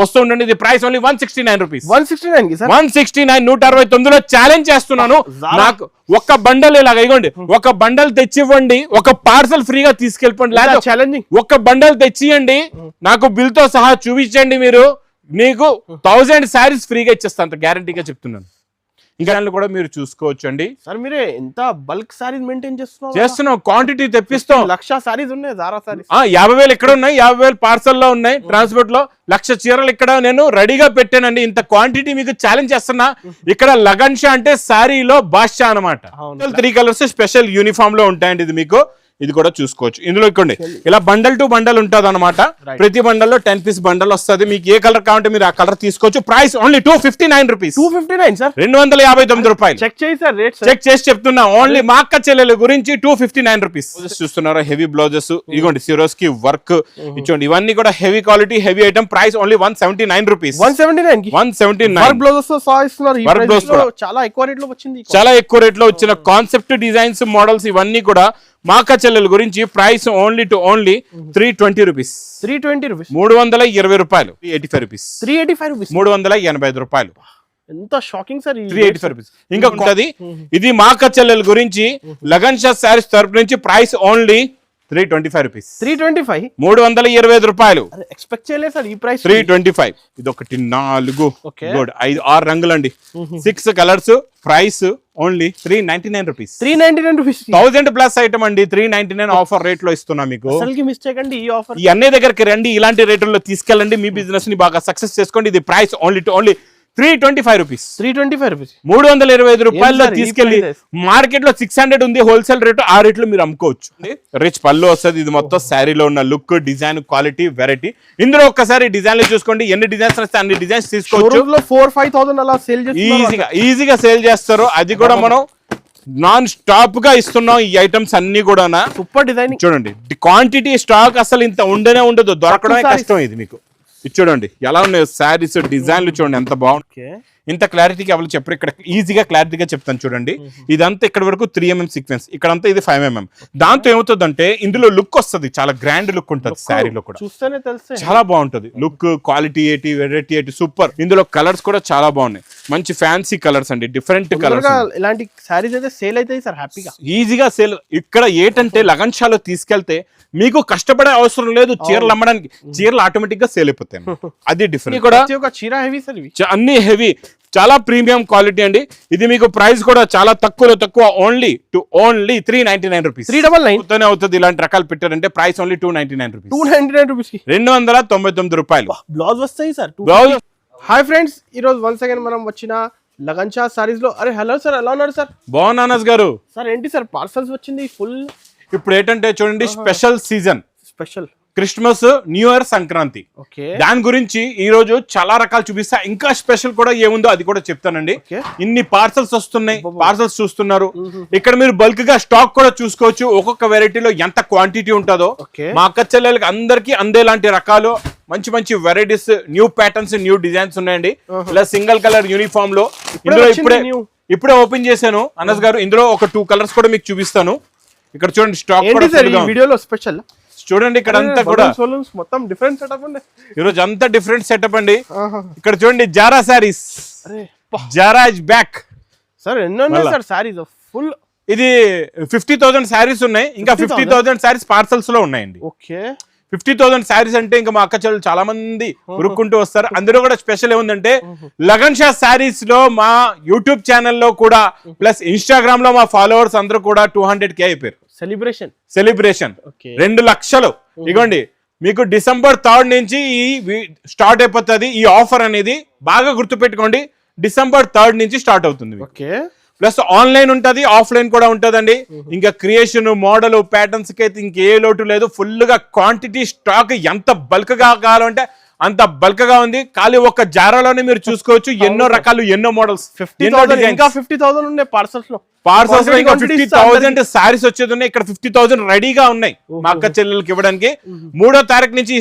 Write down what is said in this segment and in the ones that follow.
వస్తుండండి ఇది price only one sixty nine rupees one sixty nine one sixty nine నూట అరవై తొమ్మిదిలో ఛాలెంజ్ చేస్తున్నాను. నాకు ఒక బండల్ ఇలాగ ఇవ్వండి ఒక బండల్ తెచ్చివ్వండి ఒక పార్సల్ ఫ్రీగా తీసుకెళ్ళిపోండి. లేదా ఛాలెంజింగ్ ఒక బండల్ తెచ్చియండి నాకు బిల్తో సహా చూపించండి మీరు. నీకు థౌజండ్ శారీస్ ఫ్రీగా ఇచ్చేస్తా అంత గ్యారంటీగా చెప్తున్నాను. ఇంకా కూడా మీరు చూసుకోవచ్చు అండి సార్ మీరే ఎంత బల్క్ సారీస్ మెయింటైన్ చేస్తున్నారు చేస్తున్నాం క్వాంటిటీ తెప్పిస్తాం. లక్ష సారీస్ ఉన్నాయి జారా సారీస్ ఆ యాభై వేలు ఇక్కడ ఉన్నాయి యాభై వేలు పార్సల్లో ఉన్నాయి ట్రాన్స్పోర్ట్లో. లక్ష చీరలు ఇక్కడ నేను రెడీగా పెట్టానండి. ఇంత క్వాంటిటీ మీకు ఛాలెంజ్ చేస్తున్నా. ఇక్కడ లగన్ షా అంటే శారీలో బాద్షా అనమాట. త్రీ కలర్స్ స్పెషల్ యూనిఫామ్లో ఉంటాయండి ఇది మీకు. ఇది కూడా చూసుకోవచ్చు. ఇందులో ఇక్కడ. ఇలా బండల్ టు బండల్ ఉంటుంది అనమాట ప్రతి బండల్లో టెన్ పీస్ బండల్ వస్తుంది. మీకు ఏ కలర్ కావాలంటే మీరు ఆ కలర్ తీసుకోవచ్చు. Price only two fifty nine rupees two fifty nine sir రెండు వందల యాభై తొమ్మిది రూపాయలు. చెక్ సార్ రేట్ చెక్ చేసి చెప్తున్నా. ఓన్లీ మా అక్క చెల్లెల గురించి టూ ఫిఫ్టీ నైన్ రూపీస్ చూస్తున్నారా? హెవీ బ్లౌజెస్ ఇదిగోండి సిరోస్కి వర్క్ ఇచ్చోండి. ఇవన్నీ కూడా heavy quality heavy item price only one seventy nine rupees one seventy nine one seventy nine blouses. చాలా ఎక్కువ రేట్లో వచ్చింది చాలా ఎక్కువ రేట్లో వచ్చిన కాన్సెప్ట్ డిజైన్స్ మోడల్స్ ఇవన్నీ కూడా మా అక్క చెల్లెల గురించి price only two only three twenty rupees. Three twenty rupees? మూడు వందల ఇరవై రూపాయలు. Eighty five rupees. Three eighty five rupees. మూడు వందల ఎనభై ఐదు రూపాయలు. ఎంత shocking sir three eighty five rupees. ఇంకా ఉంటది ఇది మా అక్క చెల్లెల గురించి లగన్ షా శారీస్ తరపు నుంచి price only three twenty five rupees. Three twenty five? మూడు వందల ఇరవై ఐదు రూపాయలు. ఎక్స్పెక్ట్ చేయలేదు సార్ ఈ ప్రైస్. Three twenty five. ఇది ఒకటి నాలుగు ఐదు ఆరు రంగులండి. Six colours price only three ninety nine rupees. Three ninety nine rupees thousand plus item అండి త్రీ నైన్టీ నైన్ ఆఫర్ రేట్లో ఇస్తున్నా మీకు. మిస్టేక్ అండి ఈ ఆఫర్ ఈ అన్నయ్య దగ్గరికి రండి ఇలాంటి రేట్లలో తీసుకెళ్ళండి మీ బిజినెస్ని బాగా సక్సెస్ చేసుకోండి. ఇది price only two only three twenty five rupees. Three twenty five rupees. మూడు వందల ఇరవై ఐదు రూపాయల్లో తీసుకెళ్ళి? మార్కెట్లో సిక్స్ హండ్రెడ్ ఉంది హోల్సేల్ రేటు ఆ రేట్లో మీరు అమ్ముకోవచ్చు. రిచ్ పళ్ళు వస్తుంది ఇది మొత్తం శారీలో ఉన్న లుక్ డిజైన్ క్వాలిటీ వెరైటీ ఇందులో ఒక్కసారి డిజైన్లు చూసుకోండి ఎన్ని డిజైన్స్ వస్తే అన్ని డిజైన్స్ తీసుకోవచ్చు. ఫోర్ ఫైవ్ థౌసండ్ అలా సేల్ ఈజీగా ఈజీగా సేల్ చేస్తారు. అది కూడా మనం నాన్ స్టాప్గా ఇస్తున్నాం ఈ ఐటమ్స్ అన్ని కూడా సూపర్ డిజైనింగ్ చూడండి క్వాంటిటీ స్టాక్ అసలు ఇంత ఉండనే ఉండదు దొరకడమే. కష్టం ఇది మీకు. ఇది చూడండి ఎలా ఉన్నాయి? శారీస్ డిజైన్లు చూడండి ఎంత బాగుంది ఇంత క్లారిటీగా ఎవరు చెప్పరు. ఇక్కడ ఈజీగా క్లారిటీగా చెప్తాను చూడండి. ఇదంతా ఇక్కడ వరకు త్రీ ఎంఎం సీక్వెన్స్ ఇక్కడంతా ఇది ఫైవ్ ఎంఎం దాంతో ఏమవుతుందంటే ఇందులో లుక్ వస్తుంది. చాలా గ్రాండ్ లుక్ ఉంటుంది శారీలో కూడా. చూస్తేనే తెలిసే. చాలా బాగుంటది. లుక్ క్వాలిటీ ఏంటి వెరైటీ ఏంటి సూపర్ ఇందులో కలర్స్ కూడా చాలా బాగున్నాయి. మంచి ఫ్యాన్సీ కలర్స్ అండి. డిఫరెంట్ కలర్స్ ఇలాంటి సారీస్ అయితే సేల్ అవుతాయి సార్ హ్యాపీగా ఈజీగా సేల్ ఇక్కడ ఏంటంటే లగన్ షాలో తీసుకెళ్తే మీకు కష్టపడే అవసరం లేదు చీరలు అమ్మడానికి. చీరలు ఆటోమేటిక్గా సేల్ అయిపోతాయి అది డిఫరెంట్ కూడా చీర హెవీ సార్ అన్ని హెవీ చాలా ప్రీమియం క్వాలిటీ అండి. ఇది మీకు ప్రైస్ కూడా చాలా తక్కువలో తక్కువ only two only three ninety nine rupees three double nine. అవుతూనే అవుతుంది ఇలాంటి రకాలు పెట్టారంటే price only two ninety nine rupees two ninety nine rupees రెండు వందల తొంభై తొమ్మిది రూపాయలు. బ్లౌజ్ వస్తాయి సార్. బ్లౌజ్ హాయ్ ఫ్రెండ్స్ ఈ రోజు వన్ సెకండ్ మనం వచ్చిన లగన్షా సారీస్లో అరే హలో సార్ ఎలా ఉన్నారు సార్ బాగున్నానస్ గారు. సార్ ఏంటి సార్ పార్సల్స్ వచ్చింది ఫుల్ ఇప్పుడు ఏంటంటే చూడండి special season special Christmas new year Sankranti. దాని గురించి ఈ రోజు చాలా రకాలు చూపిస్తా. ఇంకా స్పెషల్ కూడా ఏముందో అది కూడా చెప్తానండి. ఇన్ని పార్సల్స్ వస్తున్నాయి. పార్సల్స్ చూస్తున్నారు. ఇక్కడ మీరు బల్క్గా స్టాక్ కూడా చూసుకోవచ్చు. ఒక్కొక్క వెరైటీలో ఎంత క్వాంటిటీ ఉంటుందో. మా అక్క చెల్లెలకి అందరికి అందేలాంటి రకాలు. మంచి మంచి varieties new patterns new designs ఉన్నాయండి. ఇలా సింగిల్ కలర్ యూనిఫామ్లో ఇందులో ఇప్పుడే. ఇప్పుడే ఓపెన్ చేశాను. అనస్ గారు ఇందులో ఒక టూ కలర్స్ కూడా మీకు చూపిస్తాను. ఇక్కడ చూడండి స్టాక్. వీడియోలో స్పెషల్ చూడండి ఇక్కడ అంతా కూడా. మొత్తం డిఫరెంట్ సెటప్ ఉంది ఈరోజు అంతా డిఫరెంట్ సెటప్ అండి. ఇక్కడ చూడండి జారా సారీస్ అరే జారా బ్యాక్. సార్ ఎన్నో. సార్ సారీస్ ఫుల్ ఇది ఫిఫ్టీ థౌసండ్ శారీస్ ఉన్నాయి. ఇంకా ఫిఫ్టీ 50,000 థౌసండ్ శారీస్ పార్సల్స్లో ఉన్నాయండి. ఓకే. ఫిఫ్టీ థౌసండ్ శారీస్ అంటే ఇంకా మా అక్క చెల్లెలు చాలా మంది ఉరుక్కుంటూ వస్తారు. అందులో కూడా స్పెషల్ ఏముందంటే లగన్ షా శారీస్లో మా యూట్యూబ్ ఛానల్లో కూడా ప్లస్ ఇన్స్టాగ్రామ్లో మా ఫాలోవర్స్ అందరూ కూడా టూ హండ్రెడ్ కే అయిపోయారు. సెలబ్రేషన్? సెలబ్రేషన్. రెండు లక్షలు. ఇగోండి మీకు డిసెంబర్ థర్డ్ నుంచి ఈ స్టార్ట్ అయిపోతుంది ఈ ఆఫర్ అనేది బాగా గుర్తుపెట్టుకోండి డిసెంబర్ థర్డ్ నుంచి స్టార్ట్ అవుతుంది. ఓకే. ప్లస్ ఆన్లైన్ ఉంటది ఆఫ్లైన్ కూడా ఉంటదండి. ఇంకా క్రియేషన్ మోడల్ ప్యాటర్న్స్కి అయితే ఇంకే లోటు లేదు. ఫుల్గా క్వాంటిటీ స్టాక్ ఎంత బల్క్గా కావాలంటే అంత బల్క్గా ఉంది. ఖాళీ ఒక జారాలోనే మీరు చూసుకోవచ్చు. ఎన్నో రకాలు ఎన్నో మోడల్స్. ఫిఫ్టీ ఇంకా ఫిఫ్టీ థౌసండ్ ఉన్నాయి పార్సల్స్లో. పార్సల్స్ Quantity ఇంకా quantity ఫిఫ్టీ థౌసండ్ సారీస్ వచ్చేది ఉన్నాయి. ఇక్కడ ఫిఫ్టీ థౌసండ్ రెడీగా ఉన్నాయి మా అక్క చెల్లెలకి ఇవ్వడానికి. మూడో తారీఖు నుంచి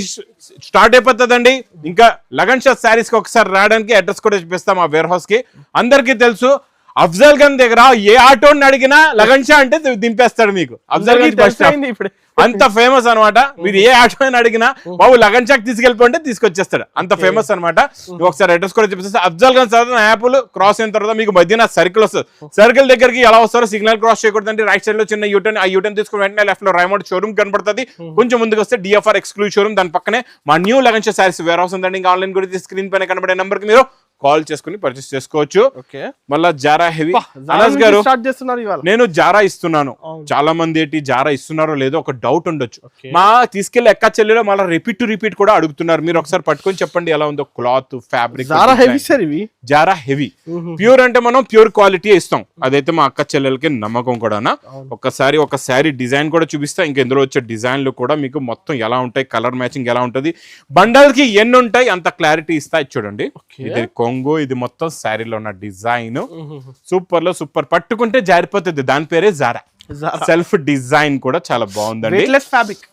స్టార్ట్ అయిపోతుందండి. ఇంకా లగన్ షా సారీస్కి ఒకసారి రావడానికి అడ్రస్ కూడా చూపిస్తాం ఆ వేర్ హౌస్కి. అందరికీ తెలుసు అఫ్జల్ ఖాన్ దగ్గర ఏ ఆటోని అడిగినా లగన్ షా అంటే దింపేస్తాడు మీకు. అఫ్జల్ తెలిసింది ఇప్పుడు. అంత ఫేమస్ అన్నమాట. మీరు ఏ ఆటో అని అడిగినా బాబు లగన్ షాక్ తీసుకెళ్ళిపోంటే తీసుకొచ్చేస్తాడు. అంత ఫేమస్ అన్నమాట. ఒకసారి అడ్రస్ కూడా చెప్పేసి అఫ్జల్ ఖాన్ సార్ యాప్లు క్రాస్ అయిన తర్వాత మీకు మధ్యన సర్కిల్ వస్తుంది. సర్కిల్ దగ్గరికి ఎలా వస్తారో సిగ్నల్ క్రాస్ చేయకూడదంటే రైట్ సైడ్లో చిన్న యూటర్న్ ఆ యూటర్న్ తీసుకుని వెంటనే లెఫ్ట్లో రైమౌంట్ షోరూమ్ కనబడుతుంది. కొంచెం ముందుకు వస్తే డిఎఫ్ఆర్ ఎక్స్క్లూజివ్ షోరూమ్ దాని పక్కనే మా new Lagan Shah saris warehouse ఉందండి. ఇంకా ఆన్లైన్ గురించి స్క్రీన్ పైన కనబడే నెంబర్కి మీరు కాల్ చేసుకుని పర్చేస్ చేసుకోవచ్చు. మళ్ళా జారా హెవీ. అనస్ గారు నేను జారా ఇస్తున్నాను. చాలా మంది ఏంటి జారా ఇస్తున్నారో లేదో ఒక డౌట్ ఉండొచ్చు. మా తీసుకెళ్ళి ఎక్క చెల్లెలో మళ్ళీ రిపీట్ టు రిపీట్ కూడా అడుగుతున్నారు. మీరు ఒకసారి పట్టుకొని చెప్పండి ఎలా ఉందో క్లాత్ ఫ్యాబ్రిక్ జారా హెవీ సార్ ఇవి? జారా హెవీ. ప్యూర్ అంటే మనం ప్యూర్ క్వాలిటీ ఇస్తాం. అదైతే మా అక్క చెల్లెలకి నమ్మకం కూడా ఒక్కసారి ఒక శారీ డిజైన్ కూడా చూపిస్తా. ఇంకా ఇందులో వచ్చే డిజైన్లు కూడా మీకు మొత్తం ఎలా ఉంటాయి కలర్ మ్యాచింగ్ ఎలా ఉంటది. బండల్కి ఎన్ని ఉంటాయి అంత క్లారిటీ ఇస్తా. చూడండి. ఇది కొంగు ఇది మొత్తం శారీలో ఉన్న డిజైన్. సూపర్లో సూపర్. పట్టుకుంటే జారిపోతుంది. దాని పేరే జారా సెల్ఫ్ డిజైన్ కూడా చాలా బాగుందండి. ఫ్యాబ్రిక్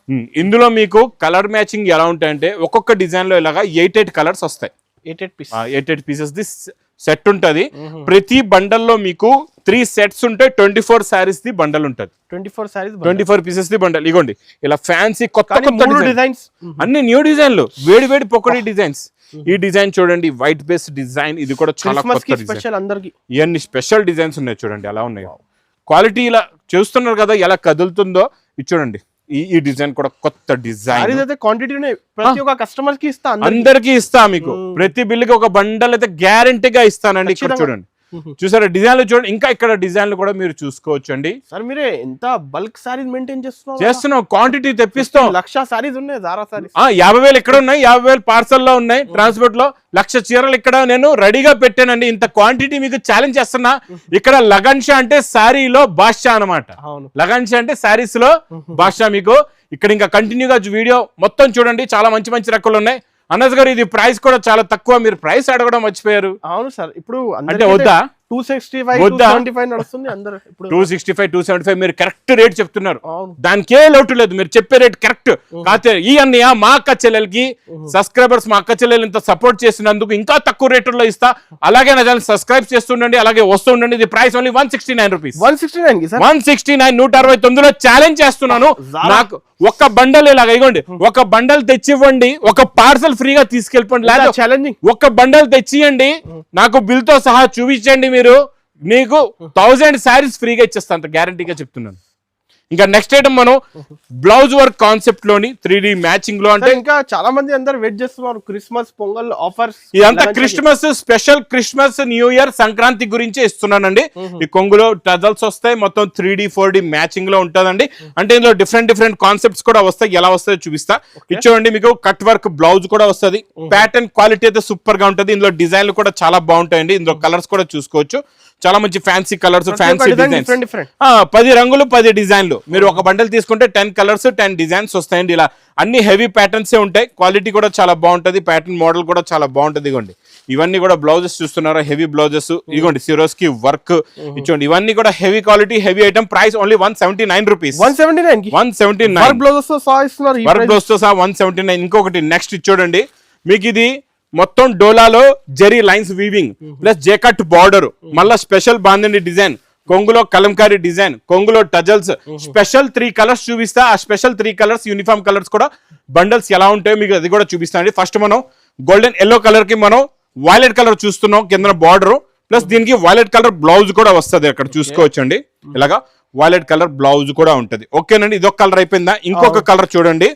ఇందులో మీకు కలర్ మ్యాచింగ్ ఎలా ఉంటాయంటే ఒక్కొక్క డిజైన్లో ఇలాగా ఎయిట్ ఎయిట్ కలర్స్ వస్తాయి. Eight eight piece eight eight pieces the set ఉంటది. ప్రతి బండల్లో మీకు త్రీ సెట్స్ ఉంటాయి. Twenty four saris the bundle ఉంటది twenty four saris twenty four pieces the bundle. ఇగోండి ఇలా ఫ్యాన్సీ కొత్త కొత్త. డిజైన్స్ అన్ని న్యూ డిజైన్లు వేడి వేడి పొక్కడి డిజైన్స్ ఈ డిజైన్ చూడండి వైట్ బేస్ డిజైన్. ఇది కూడా చాలా కొత్త స్పెషల్ అందరికి. ఇవన్నీ స్పెషల్ డిజైన్స్ ఉన్నాయి చూడండి ఎలా ఉన్నాయి? క్వాలిటీ ఇలా చూస్తున్నారు కదా ఎలా కదులుతుందో. ఇది చూడండి ఈ ఈ డిజైన్ కూడా కొత్త డిజైన్. అయితే ప్రతి ఒక్క కస్టమర్కి ఇస్తా అందరికి. ఇస్తా మీకు. ప్రతి బిల్లుకి ఒక బండల్ అయితే గ్యారంటీగా ఇస్తానండి ఇక్కడ. చూడండి. చూసారా డిజైన్లు చూడండి ఇంకా ఇక్కడ డిజైన్లు కూడా మీరు చూసుకోవచ్చు అండి సార్ మీరే ఎంత బల్క్ సారీస్ మెయింటైన్ చేస్తున్నారు చేస్తున్నాం క్వాంటిటీ తెప్పిస్తాం. లక్ష సారీస్ ఉన్నాయి సారీస్. ఆ యాభై వేలు ఇక్కడ ఉన్నాయి యాభై వేలు పార్సల్లో ఉన్నాయి ట్రాన్స్పోర్ట్లో. లక్ష చీరలు ఇక్కడ నేను రెడీగా పెట్టానండి. ఇంత క్వాంటిటీ మీకు ఛాలెంజ్ చేస్తున్నా. ఇక్కడ లగన్ షా అంటే శారీలో బాద్షా అన్నమాట. అవును. లగన్ షా అంటే శారీస్లో బాద్షా మీకు. ఇక్కడ ఇంకా కంటిన్యూగా వీడియో మొత్తం చూడండి. చాలా మంచి మంచి రకాలు ఉన్నాయి. అనస్ గారు ఇది ప్రైస్ కూడా చాలా తక్కువ. మీరు ప్రైస్ అడగడం మర్చిపోయారు. అవును సార్. ఇప్పుడు అంటే వద్దా? టూ సిక్స్టీ ఫైవ్ టూ వద్దా? ట్వంటీ ఫైవ్ నడుస్తుంది అందరు. ఇప్పుడు two sixty five two seventy five మీరు కరెక్ట్ రేట్ చెప్తున్నారు. దానికే లోటు లేదు. మీరు చెప్పే రేట్ కరెక్ట్ కాతే ఈ అన్నయ్య మా అక్క చెల్లెలకి సబ్స్క్రైబర్స్ మా అక్క చెల్లెలు ఇంత సపోర్ట్ చేసినందుకు ఇంకా తక్కువ రేటుల్లో ఇస్తా. అలాగే నా ఛానల్ సబ్స్క్రైబ్ చేస్తుండండి అలాగే వస్తూ ఉండండి. ఇది price only one sixty nine rupees one sixty nine one sixty nine నూట అరవై తొమ్మిదిలో ఛాలెంజ్ చేస్తున్నాను. నాకు ఒక బండల్ ఇలాగ ఇగోండి. ఒక బండల్ తెచ్చివ్వండి. ఒక పార్సల్ ఫ్రీగా తీసుకెళ్ళిపోండి. లేదా. ఛాలెంజింగ్ ఒక బండల్ తెచ్చియండి. నాకు బిల్తో సహా చూపించండి మీరు నీకు థౌజండ్ శారీస్ ఫ్రీగా ఇచ్చేస్తా అంత గ్యారంటీగా చెప్తున్నాను. ఇంకా నెక్స్ట్ ఐటమ్ మనం బ్లౌజ్ వర్క్ కాన్సెప్ట్లోని త్రీ డి మ్యాచింగ్లో అంటే ఇంకా చాలా మంది అందరు వెయిట్ చేస్తున్నారు. క్రిస్మస్ పొంగల్ ఆఫర్స్ ఇదంతా Christmas special Christmas new year Sankranti గురించి ఇస్తున్నానండి. ఈ కొంగులో టజల్స్ వస్తాయి. మొత్తం త్రీ డి ఫోర్ డి మ్యాచింగ్లో ఉంటుందండి. అంటే ఇందులో డిఫరెంట్ డిఫరెంట్ కాన్సెప్ట్స్ కూడా వస్తాయి. ఎలా వస్తాయో చూపిస్తా. ఇచ్చోండి మీకు కట్ వర్క్ బ్లౌజ్ కూడా వస్తది. ప్యాటర్న్ క్వాలిటీ అయితే సూపర్గా ఉంటది. ఇందులో డిజైన్లు కూడా చాలా బాగుంటాయండి. ఇందులో కలర్స్ కూడా చూసుకోవచ్చు. చాలా మంచి ఫ్యాన్సీ కలర్స్ ఫ్యాన్సీ డిజైన్స్ పది రంగులు పది డిజైన్లు మీరు ఒక బండల్ తీసుకుంటే టెన్ కలర్స్ టెన్ డిజైన్స్ వస్తాయండి ఇలా. అన్ని హెవీ ప్యాటర్న్స్ ఉంటాయి. క్వాలిటీ కూడా చాలా బాగుంటది. ప్యాటర్న్ మోడల్ కూడా చాలా బాగుంటది. ఇగోండి. ఇవన్నీ కూడా బ్లౌజెస్ చూస్తున్నారా? హెవీ బ్లౌజెస్ ఇగోండి సిరోస్కి వర్క్ ఇచ్చోండి. ఇవన్నీ కూడా heavy quality heavy item price only one seventy nine rupees one seventy nine one seventy nine బ్లౌజెస్తో సహా వన్ సెవెంటీ నైన్ ఇంకొకటి నెక్స్ట్ చూడండి మీకు ఇది మొత్తం డోలాలో zari lines weaving plus jacquard border మళ్ళా స్పెషల్ బాందండి డిజైన్ కొంగులో కలంకారీ డిజైన్ కొంగులో టజల్స్ స్పెషల్ త్రీ కలర్స్ చూపిస్తా. ఆ special three colours uniform colours కూడా బండల్స్ ఎలా ఉంటాయో మీకు అది కూడా చూపిస్తానండి ఫస్ట్ మనం గోల్డెన్ ఎల్లో కలర్కి మనం వైలెట్ కలర్ చూస్తున్నాం కింద బార్డర్ ప్లస్ దీనికి వైలెట్ కలర్ బ్లౌజ్ కూడా వస్తది అక్కడ చూసుకోవచ్చండి. ఇలాగా వైలెట్ కలర్ బ్లౌజ్ కూడా ఉంటది. ఓకేనండి ఇదొక కలర్ అయిపోయిందా? ఇంకొక కలర్ చూడండి.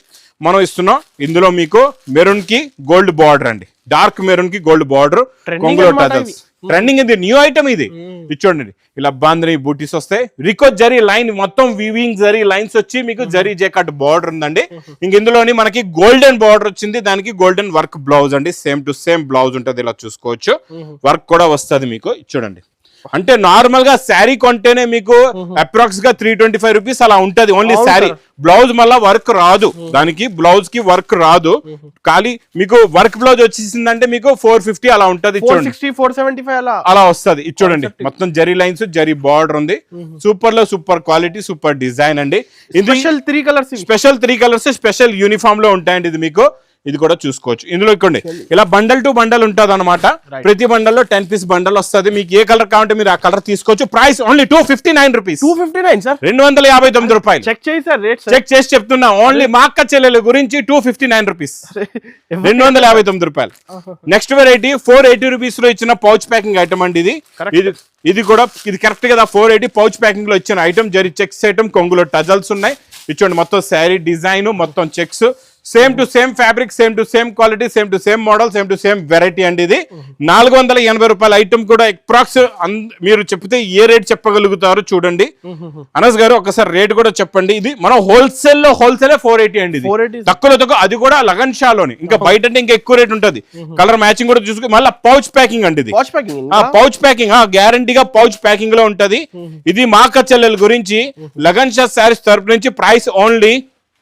మనం ఇస్తున్నాం. ఇందులో మీకు మెరూన్కి గోల్డ్ బార్డర్ అండి. డార్క్ మెరూన్కి గోల్డ్ బార్డర్ కొంగులో టజల్స్ ట్రెండింగ్ ఇది న్యూ ఐటమ్ ఇది. ఇది చూడండి. ఇలా బాంద్రీ బూటీస్ వస్తాయి. రికో జరీ లైన్ మొత్తం వీవింగ్ జరీ లైన్స్ వచ్చి మీకు జరీ జేకట్ బార్డర్ ఉందండి. ఇంక ఇందులోని మనకి గోల్డెన్ బార్డర్ వచ్చింది. దానికి గోల్డెన్ వర్క్ బ్లౌజ్ అండి. సేమ్ టు సేమ్ బ్లౌజ్ ఉంటది. ఇలా చూసుకోవచ్చు. వర్క్ కూడా వస్తది మీకు. చూడండి. అంటే నార్మల్గా శారీ కొంటేనే మీకు అప్రాక్స్గా త్రీ ట్వంటీ ఫైవ్ రూపీస్ అలా ఉంటది. ఓన్లీ శారీ. సార్. బ్లౌజ్ మళ్ళా వర్క్ రాదు. దానికి బ్లౌజ్కి వర్క్ రాదు. ఖాళీ మీకు వర్క్ బ్లౌజ్ వచ్చేసిందంటే మీకు ఫోర్ ఫిఫ్టీ అలా ఉంటది. ఫోర్ చూడండి. సిక్స్టీ ఫోర్ సెవెంటీ ఫైవ్ అలా? అలా వస్తది. ఇది చూడండి. మొత్తం జరీ లైన్స్ జరీ బార్డర్ ఉంది. సూపర్లో సూపర్ క్వాలిటీ సూపర్ డిజైన్ అండి. Special three colours special three colours special యూనిఫామ్లో ఉంటాయండి ఇది మీకు. ఇది కూడా చూసుకోవచ్చు. ఇందులో ఇక్కండి ఇలా బండల్ టు బండల్ ఉంటుంది అనమాట ప్రతి బండల్లో టెన్ పీస్ బండల్ వస్తుంది. మీకు ఏ కలర్ కావాలంటే మీరు ఆ కలర్ తీసుకోవచ్చు. Price only two fifty nine rupees two fifty nine sir రెండు వందల యాభై తొమ్మిది రూపాయలు. చెక్ చేయి సార్ రేట్ చెక్ చేసి చెప్తున్నా. ఓన్లీ మా అక్క చెల్లెల గురించి టూ ఫిఫ్టీ నైన్ రూపీస్ రెండు వందల యాభై తొమ్మిది రూపాయలు. నెక్స్ట్ వెరైటీ ఫోర్ ఎయిటీ రూపీస్లో ఇచ్చిన పౌచ్ ప్యాకింగ్ ఐటమ్ అండి ఇది. ఇది ఇది కూడా ఇది కరెక్ట్ కదా. ఫోర్ ఎయిటీ పౌచ్ ప్యాకింగ్లో ఇచ్చిన ఐటమ్ జరి చెక్స్ ఐటమ్ కొంగులో టజల్స్ ఉన్నాయి. ఇచ్చోండి మొత్తం శారీ డిజైన్ మొత్తం checks same to same fabric same to same quality same to same model same to same variety అండి ఇది. నాలుగు వందల ఎనభై రూపాయల ఐటమ్ కూడా అప్రాక్స్ మీరు చెప్తే ఏ రేట్ చెప్పగలుగుతారో చూడండి. అనస్ గారు ఒకసారి రేట్ కూడా చెప్పండి. ఇది మనం హోల్సేల్లో హోల్సేల్ ఫోర్ ఎయిటీ అండి ఇది. 480 తక్కువలో తక్కువ అది కూడా లగన్ షాలోని. ఇంకా బయట అంటే ఇంకా ఎక్కువ రేట్ ఉంటుంది. కలర్ మ్యాచింగ్ కూడా చూసుకుని మళ్ళీ పౌచ్ ప్యాకింగ్ అండి ఇది. పౌచ్ ప్యాకింగ్ గ్యారంటీగా పౌచ్ ప్యాకింగ్లో ఉంటది. ఇది మా అక్క చెల్లెల గురించి లగన్ షా శారీస్ తరపు నుంచి price only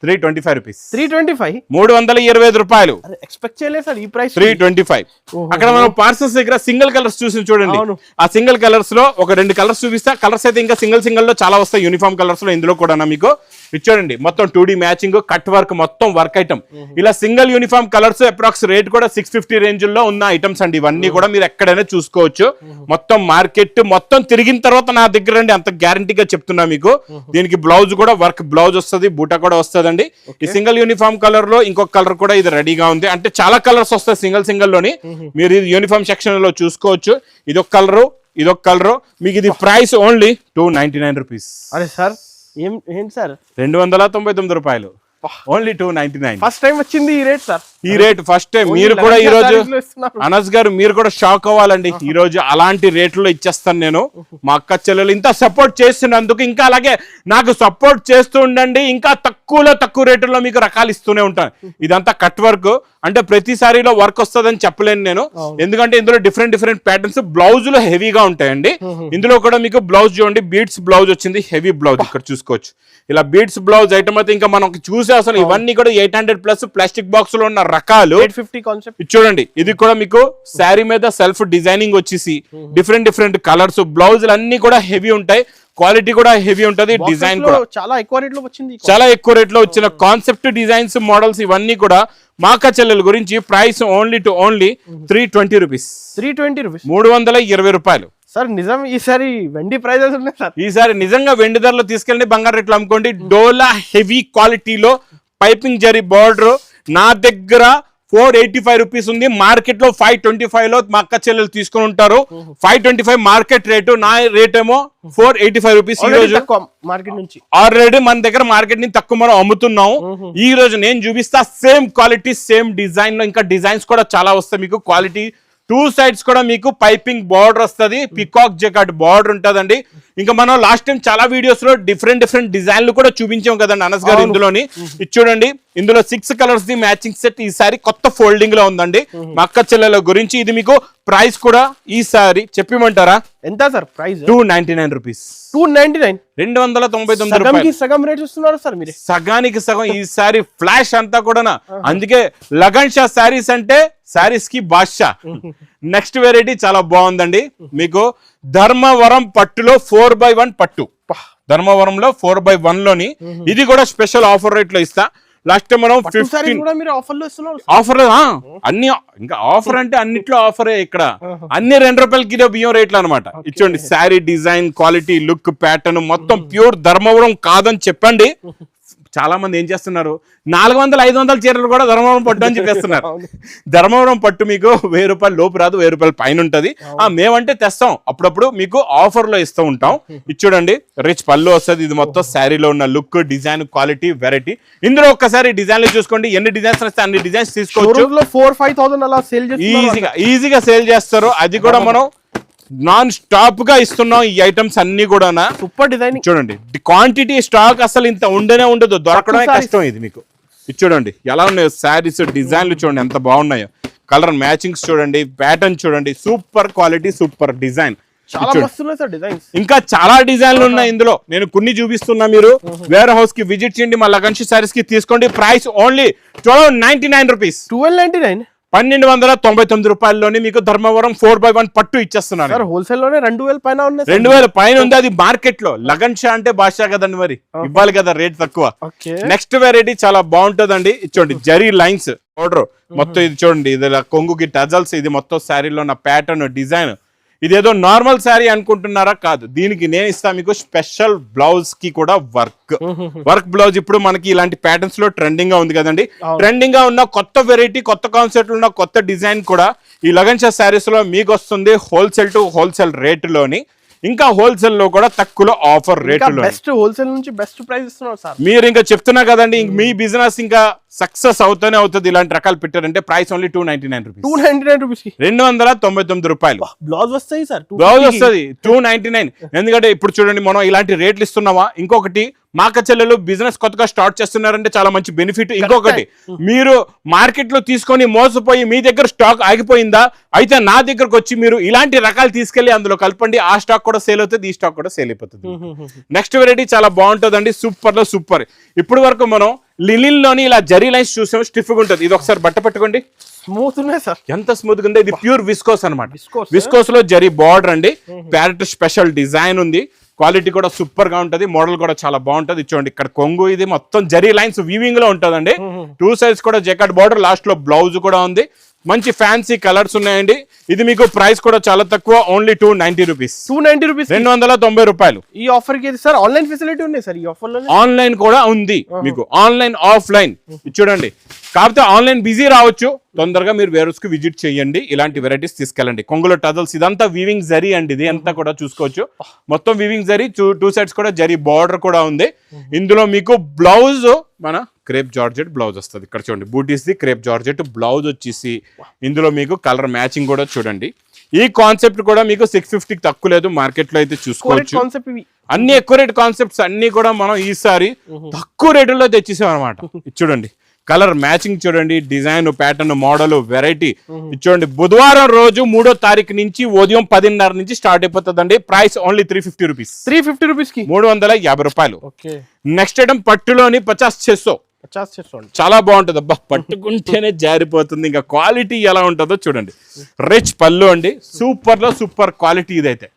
three twenty five rupees. Three twenty five? మూడు వందల ఇరవై ఐదు రూపాయలు. ఎక్స్పెక్ట్ చేయలేదు సార్ ఈ ప్రైస్ త్రీ ట్వంటీ ఫైవ్. అక్కడ మనం పార్సల్స్ దగ్గర సింగిల్ కలర్స్ చూసి చూడండి. ఆ సింగిల్ కలర్స్లో ఒక రెండు కలర్స్ చూపిస్తా. కలర్స్ అయితే ఇంకా సింగిల్ సింగిల్లో చాలా వస్తాయి. యూనిఫామ్ కలర్స్లో ఇందులో కూడా మీకు? చూడండి. మొత్తం two D matching cut work మొత్తం వర్క్ ఐటమ్ ఇలా single uniform colours approx rate కూడా సిక్స్ ఫిఫ్టీ రేంజ్లో ఉన్న ఐటమ్స్ అండి. ఇవన్నీ కూడా మీరు ఎక్కడైనా చూసుకోవచ్చు. మొత్తం మార్కెట్ మొత్తం తిరిగిన తర్వాత నా దగ్గర అండి అంత గ్యారంటీగా చెప్తున్నా మీకు. దీనికి బ్లౌజ్ కూడా వర్క్ బ్లౌజ్ వస్తుంది బూటా కూడా వస్తుందండి ఈ సింగిల్ యూనిఫామ్ కలర్లో ఇంకొక కలర్ కూడా ఇది రెడీగా ఉంది. అంటే చాలా కలర్స్ వస్తాయి సింగిల్ సింగిల్లోని మీరు ఇది యూనిఫామ్ సెక్షన్లో చూసుకోవచ్చు. ఇది ఒక కలరు ఇది ఒక కలరు. మీకు ఇది price only two ninety nine rupees. అరే సార్ ఏం ఏంటి సార్? రెండు వందల తొంభై తొమ్మిది రూపాయలు. Only two ninety nine first time వచ్చింది ఈ రేట్ సార్ ఈ రేట్ ఫస్ట్ టైం మీరు కూడా ఈ 11 రోజు లో. అనస్ గారు మీరు కూడా షాక్ అవ్వాలండి. ఈ రోజు అలాంటి రేట్లో ఇచ్చేస్తాను నేను. మా అక్క చెల్లెలు ఇంత సపోర్ట్ చేస్తున్నందుకు ఇంకా అలాగే నాకు సపోర్ట్ చేస్తూ ఉండండి. ఇంకా తక్కువలో తక్కువ రేటులో మీకు రకాలు ఇస్తూనే ఉంటాను. ఇదంతా కట్ వర్క్ అంటే ప్రతి సారీలో వర్క్ వస్తుందని చెప్పలేను నేను. ఎందుకంటే ఇందులో డిఫరెంట్ డిఫరెంట్ ప్యాటర్న్స్ బ్లౌజులు హెవీగా ఉంటాయండి. ఇందులో కూడా మీకు బ్లౌజ్ చూడండి. బీట్స్ బ్లౌజ్ వచ్చింది. హెవీ బ్లౌజ్ ఇక్కడ చూసుకోవచ్చు. ఇలా బీట్స్ బ్లౌజ్ ఐటమ్ అయితే ఇంకా మనం చూసే అసలు ఇవన్నీ కూడా ఎయిట్ హండ్రెడ్ ప్లస్ ప్లాస్టిక్ బాక్స్లో ఉన్న రకాలు. ఫిఫ్టీ కాన్సెప్ట్ చూడండి ఇది కూడా మీకు శారీ మీద సెల్ఫ్ డిజైనింగ్ వచ్చేసి డిఫరెంట్ డిఫరెంట్ కలర్స్ బ్లౌజులు అన్ని కూడా హెవీ ఉంటాయి. క్వాలిటీ కూడా హెవీ ఉంటది డిజైన్ కూడా. చాలా ఎక్కువ రేట్లో వచ్చింది చాలా ఎక్కువ రేట్లో వచ్చిన కాన్సెప్ట్ డిజైన్స్ మోడల్స్ ఇవన్నీ కూడా మాక చెల్లెల గురించి price only two only three twenty rupees three twenty rupees మూడు వందల ఇరవై రూపాయలు. సార్ నిజం ఈసారి వెండి ప్రైజెస్ ఉన్నాయి సార్. ఈసారి నిజంగా వెండి ధరలో తీసుకెళ్ళి బంగారు రేట్లు అమ్ముకోండి. డోలా హెవీ క్వాలిటీలో పైపింగ్ జరీ బార్డర్. నా దగ్గర ఫోర్ ఎయిటీ ఫైవ్ రూపీస్ ఉంది. మార్కెట్లో ఫైవ్ ట్వంటీ ఫైవ్లో మా అక్క చెల్లెలు తీసుకుని ఉంటారు. Five twenty five market rate. నా రేట్ ఏమో ఫోర్ ఎయిటీ ఫైవ్ రూపీస్ ఈ రోజు మార్కెట్ నుంచి. ఆల్రెడీ మన దగ్గర మార్కెట్ని తక్కువ మనం అమ్ముతున్నాం. ఈ రోజు నేను చూపిస్తా సేమ్ క్వాలిటీ సేమ్ డిజైన్లో ఇంకా డిజైన్స్ కూడా చాలా వస్తాయి మీకు. క్వాలిటీ టూ సైడ్స్ కూడా మీకు పైపింగ్ బార్డర్ వస్తుంది పికాక్ జెకాట్ బార్డర్ ఉంటదండి. ఇంకా మనం లాస్ట్ టైం చాలా వీడియోస్లో డిఫరెంట్ డిఫరెంట్ డిజైన్లు కూడా చూపించాం కదండి అనస్ గారు ఇందులోని. ఇది చూడండి. ఇందులో six colours the matching set ఈసారి కొత్త ఫోల్డింగ్లో ఉందండి. మా అక్క చెల్లెల గురించి ఇది మీకు ప్రైస్ కూడా ఈసారి చెప్పిమంటారా? ఎంత sir price two ninety nine rupees two ninety nine రెండు వందల తొంభై తొమ్మిది సగం రేట్ ఇస్తున్నారు సార్ మీరు. సగానికి సగం ఈసారి ఫ్లాష్ అంతా కూడా అందుకే లగన్ షా శారీస్ అంటే శారీస్కి బాద్షా. నెక్స్ట్ వెరైటీ చాలా బాగుందండి. మీకు ధర్మవరం పట్టులో ఫోర్ బై వన్ పట్టు. ధర్మవరంలో ఫోర్ బై వన్లోని. ఇది కూడా స్పెషల్ ఆఫర్ రేట్లో ఇస్తా. లాస్ట్ టైం మనం ఆఫర్ అన్ని ఇంకా ఆఫర్ అంటే అన్నిట్లో ఆఫరే ఇక్కడ. అన్ని రెండు రూపాయల కిలో బియ్యం రేట్లు అనమాట ఇచ్చోండి sari design quality look pattern మొత్తం ప్యూర్ ధర్మవరం కాదని చెప్పండి. చాలా మంది ఏం చేస్తున్నారు? నాలుగు వందల ఐదు వందల చీరలు కూడా ధర్మవరం పట్టు అని చెప్పేస్తున్నారు. ధర్మవరం పట్టు మీకు వెయ్యి రూపాయలు లోపు రాదు వెయ్యి రూపాయల పైన ఉంటది. ఆ మేమంటే తెస్తాం. అప్పుడప్పుడు మీకు ఆఫర్లో ఇస్తూ ఉంటాం. ఇది చూడండి రిచ్ పళ్ళు వస్తుంది. ఇది మొత్తం శారీలో ఉన్న లుక్ డిజైన్ క్వాలిటీ వెరైటీ. ఇందులో ఒక్కసారి డిజైన్లు చూసుకోండి. ఎన్ని డిజైన్స్ వస్తే అన్ని డిజైన్స్ తీసుకోవచ్చు. ఫోర్ ఫైవ్ థౌసండ్ అలా సేల్ ఈజీగా ఈజీగా సేల్ చేస్తారు. అది కూడా మనం నాన్ స్టాప్గా ఇస్తున్నాం ఈ ఐటమ్స్ అన్ని కూడా సూపర్ డిజైనింగ్. చూడండి క్వాంటిటీ స్టాక్ అసలు ఇంత ఉండనే ఉండదు దొరకడమే sarees. కష్టం ఇది మీకు. ఇది చూడండి ఎలా ఉన్నాయో శారీస్ డిజైన్లు చూడండి ఎంత బాగున్నాయో. కలర్ మ్యాచింగ్స్ చూడండి ప్యాటర్న్ చూడండి సూపర్ క్వాలిటీ సూపర్ డిజైన్ ఇంకా చాలా డిజైన్లు ఉన్నాయి ఇందులో. నేను కొన్ని చూపిస్తున్నా మీరు. వేరే హౌస్కి విజిట్ చేయండి మా లగన్షి సారీస్కి తీసుకోండి. Price only twelve ninety nine rupees twelve ninety nine పన్నెండు వందల తొంభై తొమ్మిది రూపాయల్లోని మీకు ధర్మవరం ఫోర్ బై వన్ పట్టు ఇచ్చేస్తున్నారు సార్ హోల్సేల్లోనే రెండు వేల పైన ఉన్నాయి. రెండు వేల పైన ఉంది అది మార్కెట్లో లగన్ షా అంటే భాష కదండి మరి. ఇవ్వాలి కదా రేట్ తక్కువ. నెక్స్ట్ వెరైటీ చాలా బాగుంటుందండి. ఇచ్చోండి జరీ లైన్స్. ఆర్డర్ మొత్తం ఇది చూడండి ఇది కొంగుకి టజల్స్ ఇది మొత్తం శారీలో ఉన్న ప్యాటర్న్ డిజైన్. ఇదేదో నార్మల్ శారీ అనుకుంటున్నారా? కాదు. దీనికి నేను ఇస్తా మీకు స్పెషల్ బ్లౌజ్కి కూడా వర్క్. వర్క్ బ్లౌజ్ ఇప్పుడు మనకి ఇలాంటి ప్యాటర్న్స్లో ట్రెండింగ్గా ఉంది కదండి. ట్రెండింగ్గా ఉన్న కొత్త వెరైటీ కొత్త కాన్సెప్ట్ ఉన్న కొత్త డిజైన్ కూడా ఈ లగన్షా శారీస్లో మీకు వస్తుంది హోల్సేల్ టు హోల్సేల్ రేటులోని ఇంకా హోల్సేల్లో కూడా తక్కువలో ఆఫర్ రేటులో బెస్ట్ హోల్సేల్ నుంచి బెస్ట్ ప్రైస్ ఇస్తున్నారు సార్. మీరు ఇంకా చెప్తున్నా కదండి మీ బిజినెస్ ఇంకా సక్సెస్ అవుతూనే అవుతుంది ఇలాంటి రకాలు పెట్టారంటే price only two ninety nine rupees two ninety nine rupees రెండు వందల తొంభై తొమ్మిది రూపాయలు. బ్లౌజ్ వస్తాయి సార్ బ్లౌజ్ వస్తుంది టూ నైన్టీ నైన్ ఎందుకంటే ఇప్పుడు చూడండి మనం ఇలాంటి రేట్లు ఇస్తున్నావా ఇంకొకటి మాక చెల్లెలు బిజినెస్ కొత్తగా స్టార్ట్ చేస్తున్నారంటే చాలా మంచి బెనిఫిట్ ఇంకొకటి మీరు మార్కెట్లో తీసుకొని మోసపోయి మీ దగ్గర స్టాక్ ఆగిపోయిందా? అయితే నా దగ్గరకు వచ్చి మీరు ఇలాంటి రకాలు తీసుకెళ్ళి అందులో కలపండి. ఆ స్టాక్ కూడా సేల్ అవుతుంది ఈ స్టాక్ కూడా సేల్ అయిపోతుంది. నెక్స్ట్ వెరైటీ చాలా బాగుంటుందండి. సూపర్లో సూపర్ ఇప్పుడు వరకు మనం లినిన్లోని ఇలా జరీ లైన్స్ చూసాం. స్టిఫ్గా ఉంటుంది. ఇది ఒకసారి బట్ట పెట్టుకోండి. స్మూత్ ఉన్నాయి సార్. ఎంత స్మూత్గా ఉంది. ఇది ప్యూర్ విస్కోస్ అనమాట విస్కోస్లో జరీ బార్డర్ అండి. ప్యారెట్ స్పెషల్ డిజైన్ ఉంది. క్వాలిటీ కూడా సూపర్గా ఉంటది మోడల్ కూడా చాలా బాగుంటది. చూడండి ఇక్కడ కొంగు ఇది మొత్తం జరీ లైన్స్ వీవింగ్లో ఉంటదండి. టూ సైడ్స్ కూడా జెకెట్ బార్డర్ లాస్ట్లో బ్లౌజ్ కూడా ఉంది. మంచి ఫ్యాన్సీ కలర్స్ ఉన్నాయండి. ఇది మీకు ప్రైస్ కూడా చాలా తక్కువ only two ninety rupees two ninety rupees రెండు వందల తొంభై రూపాయలు. ఈ ఆఫర్కి సార్ ఆన్లైన్ ఫెసిలిటీ ఉన్నాయి సార్ ఈ ఆఫర్లో ఆన్లైన్ కూడా ఉంది మీకు. ఆన్లైన్ ఆఫ్లైన్ చూడండి. కాకపోతే ఆన్లైన్ బిజీ రావచ్చు. తొందరగా మీరు వేరస్కి విజిట్ చేయండి. ఇలాంటి వెరైటీస్ తీసుకెళ్ళండి. కొంగుల టజల్స్ ఇదంతా వీవింగ్ జరీ అండి ఇది. అంతా కూడా చూసుకోవచ్చు. మొత్తం వీవింగ్ జరీ టూ సైడ్స్ కూడా జరీ బార్డర్ కూడా ఉంది. ఇందులో మీకు బ్లౌజ్ మన క్రేప్ జార్జెట్ బ్లౌజ్ వస్తుంది. ఇక్కడ చూడండి బూటీస్ ది క్రేప్ జార్జెట్ బ్లౌజ్ వచ్చేసి ఇందులో మీకు కలర్ మ్యాచింగ్ కూడా చూడండి. ఈ కాన్సెప్ట్ కూడా మీకు సిక్స్ ఫిఫ్టీకి తక్కువ లేదు మార్కెట్లో అయితే చూసుకోవచ్చు. అన్ని ఎక్కువ రేట్ కాన్సెప్ట్స్ అన్ని కూడా మనం ఈసారి తక్కువ రేటులో తెచ్చేసాం అనమాట చూడండి కలర్ మ్యాచింగ్ చూడండి డిజైన్ ప్యాటర్న్ మోడల్ వెరైటీ చూడండి బుధవారం రోజు మూడో తారీఖు నుంచి ఉదయం పదిన్నర నుంచి స్టార్ట్ అయిపోతుందండి. Price only three fifty rupees three fifty రూపీస్కి? మూడు వందల యాభై రూపాయలు. నెక్స్ట్ ఐటమ్ పట్టులోని పచాస్ చేసో పచాస్ చేసుకోండి చాలా బాగుంటుంది. అబ్బా పట్టుకుంటేనే జారిపోతుంది. ఇంకా క్వాలిటీ ఎలా ఉంటుందో చూడండి. రిచ్ పళ్ళు అండి. సూపర్లో సూపర్ క్వాలిటీ ఇదైతే.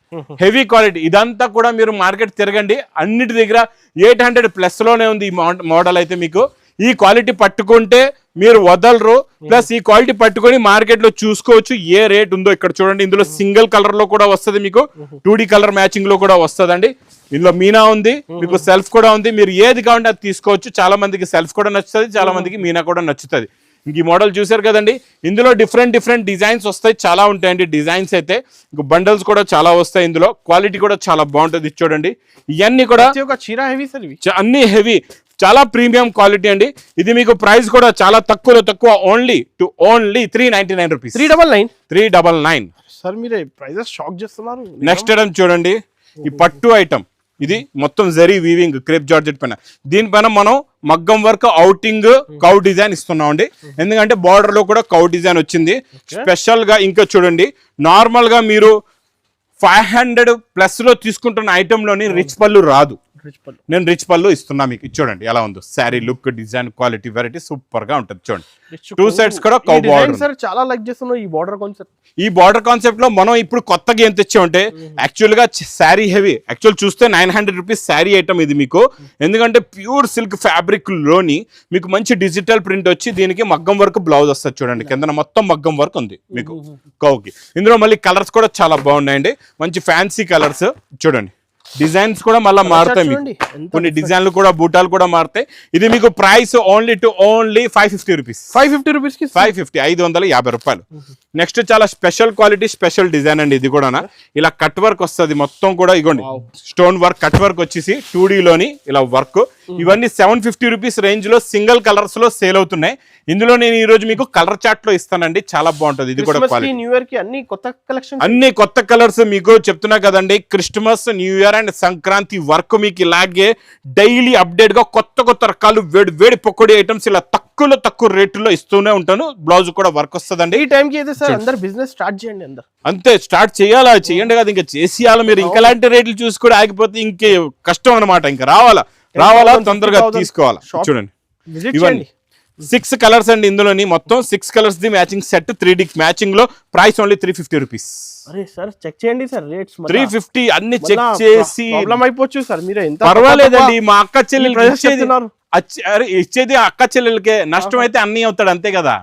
Heavy quality. ఇదంతా కూడా మీరు మార్కెట్ తిరగండి. అన్నిటి దగ్గర ఎయిట్ హండ్రెడ్ ప్లస్లోనే ఉంది ఈ మోడల్ అయితే మీకు. ఈ క్వాలిటీ పట్టుకుంటే మీరు వదలరు ప్లస్ ఈ క్వాలిటీ పట్టుకొని మార్కెట్లో చూసుకోవచ్చు ఏ రేట్ ఉందో ఇక్కడ చూడండి. ఇందులో సింగిల్ కలర్లో కూడా వస్తుంది మీకు. టూ కలర్ మ్యాచింగ్లో కూడా వస్తుందండి. ఇందులో మీనా ఉంది మీకు సెల్ఫ్ కూడా ఉంది. మీరు ఏది కావాలంటే అది తీసుకోవచ్చు. చాలా మందికి సెల్ఫ్ కూడా నచ్చుతుంది చాలా మందికి మీనా కూడా నచ్చుతుంది. ఇంక ఈ మోడల్ చూసారు కదండి ఇందులో డిఫరెంట్ డిఫరెంట్ డిజైన్స్ వస్తాయి చాలా ఉంటాయండి డిజైన్స్ అయితే. ఇంక బండల్స్ కూడా చాలా వస్తాయి ఇందులో. క్వాలిటీ కూడా చాలా బాగుంటుంది చూడండి. ఇవన్నీ కూడా చీర హెవీ సార్ అన్ని హెవీ. చాలా ప్రీమియం క్వాలిటీ అండి. ఇది మీకు ప్రైస్ కూడా చాలా తక్కువలో తక్కువ only two only three ninety nine rupees three double nine. Three double nine. Sir మీరు ప్రైజెస్ షాక్ చేస్తున్నారు. నెక్స్ట్ ఐటమ్ చూడండి. ఈ పట్టు ఐటమ్ ఇది మొత్తం జరీ వీవింగ్ క్రేప్ జార్జెట్ పైన. దీనిపైన మనం మగ్గం వర్క్ అవుటింగ్ కౌ డిజైన్ ఇస్తున్నాం అండి ఎందుకంటే బార్డర్లో కూడా కౌ డిజైన్ వచ్చింది. స్పెషల్గా ఇంకా చూడండి. నార్మల్గా మీరు ఫైవ్ హండ్రెడ్ ప్లస్లో తీసుకుంటున్న ఐటమ్లోని రిచ్ పళ్ళు రాదు. నేను రిచ్ పళ్ళు ఇస్తున్నా మీకు. చూడండి ఎలా ఉందో. Sari look design quality variety సూపర్గా ఉంటుంది చూడండి. టూ సైడ్స్ కూడా కౌ బార్డర్ సార్ చాలా లైక్ చేస్తున్నాం ఈ బార్డర్ కాన్సెప్ట్ ఈ బార్డర్ కాన్సెప్ట్లో మనం ఇప్పుడు కొత్తగా ఏం తెచ్చామంటే యాక్చువల్గా శారీ హెవీ. యాక్చువల్ చూస్తే nine hundred rupees sari item ఇది మీకు. ఎందుకంటే ప్యూర్ సిల్క్ ఫ్యాబ్రిక్లోని మీకు మంచి డిజిటల్ ప్రింట్ వచ్చి దీనికి మగ్గం వర్క్ బ్లౌజ్ వస్తుంది చూడండి. కింద మొత్తం మగ్గం వర్క్ ఉంది మీకు. కౌకి ఇందులో మళ్ళీ కలర్స్ కూడా చాలా బాగున్నాయండి. మంచి ఫ్యాన్సీ కలర్స్ చూడండి. డిజైన్స్ కూడా మళ్ళీ మారుతాయి మీకు. కొన్ని డిజైన్లు కూడా బూటాలు కూడా మారుతాయి. ఇది మీకు price only two only five fifty rupees. Five fifty రూపీస్కి ఫైవ్ ఫిఫ్టీ ఐదు వందల యాభై రూపాయలు. నెక్స్ట్ చాలా స్పెషల్ క్వాలిటీ స్పెషల్ డిజైన్ అండి ఇది కూడా ఇలా కట్ వర్క్ వస్తుంది మొత్తం కూడా ఇగోండి. స్టోన్ వర్క్ కట్ వర్క్ వచ్చేసి టూ లోని ఇలా వర్క్. ఇవన్నీ సెవెన్ ఫిఫ్టీ రూపీస్ రేంజ్లో సింగిల్ కలర్స్లో సేల్ అవుతున్నాయి. ఇందులో నేను ఈ రోజు మీకు కలర్ చార్ట్లో ఇస్తానండి. చాలా బాగుంటది ఇది కూడా క్వాలిటీ న్యూ ఇయర్కి అన్ని కొత్త కలెక్షన్ అన్ని కొత్త కలర్స్ మీకు చెప్తున్నా కదండి. Christmas new year and Sankranti work మీకు ఇలాగే డైలీ అప్డేట్గా కొత్త కొత్త రకాలు వేడి వేడి పకోడీ ఐటమ్స్ ఇలా తక్కువలో తక్కువ రేటులో ఇస్తూనే ఉంటాను. బ్లౌజ్ కూడా వర్క్ వస్తుందండి. ఈ టైం కి అయితే సార్ అందరు బిజినెస్ స్టార్ట్ చేయండి అందరు. అంతే స్టార్ట్ చేయాలా? చేయండి కదా ఇంకా చేసేయాలి మీరు. ఇంకా లాంటి రేట్లు చూసి కూడా ఆగిపోతే ఇంకే కష్టం అన్నమాట. ఇంకా రావాలా? రావాలా? 10,000, తొందరగా 50,000 తీసుకోవాలా. చూడండి. ఇవన్నీ. సిక్స్ కలర్స్ అండి ఇందులోని. మొత్తం six colours the matching set three D మ్యాచింగ్లో price only three fifty rupees అరే సార్ చెక్ చేయండి సార్ రేట్స్ త్రీ ఫిఫ్టీ అన్ని చెక్ చేసి ప్రాబ్లం అయిపోవచ్చు సార్ మీరు పర్వాలేదండి మా అక్క చెల్లెలు అరే ఇచ్చేది అక్క చెల్లెలకే. నష్టం అయితే అన్ని అవుతాడు అంతే కదా?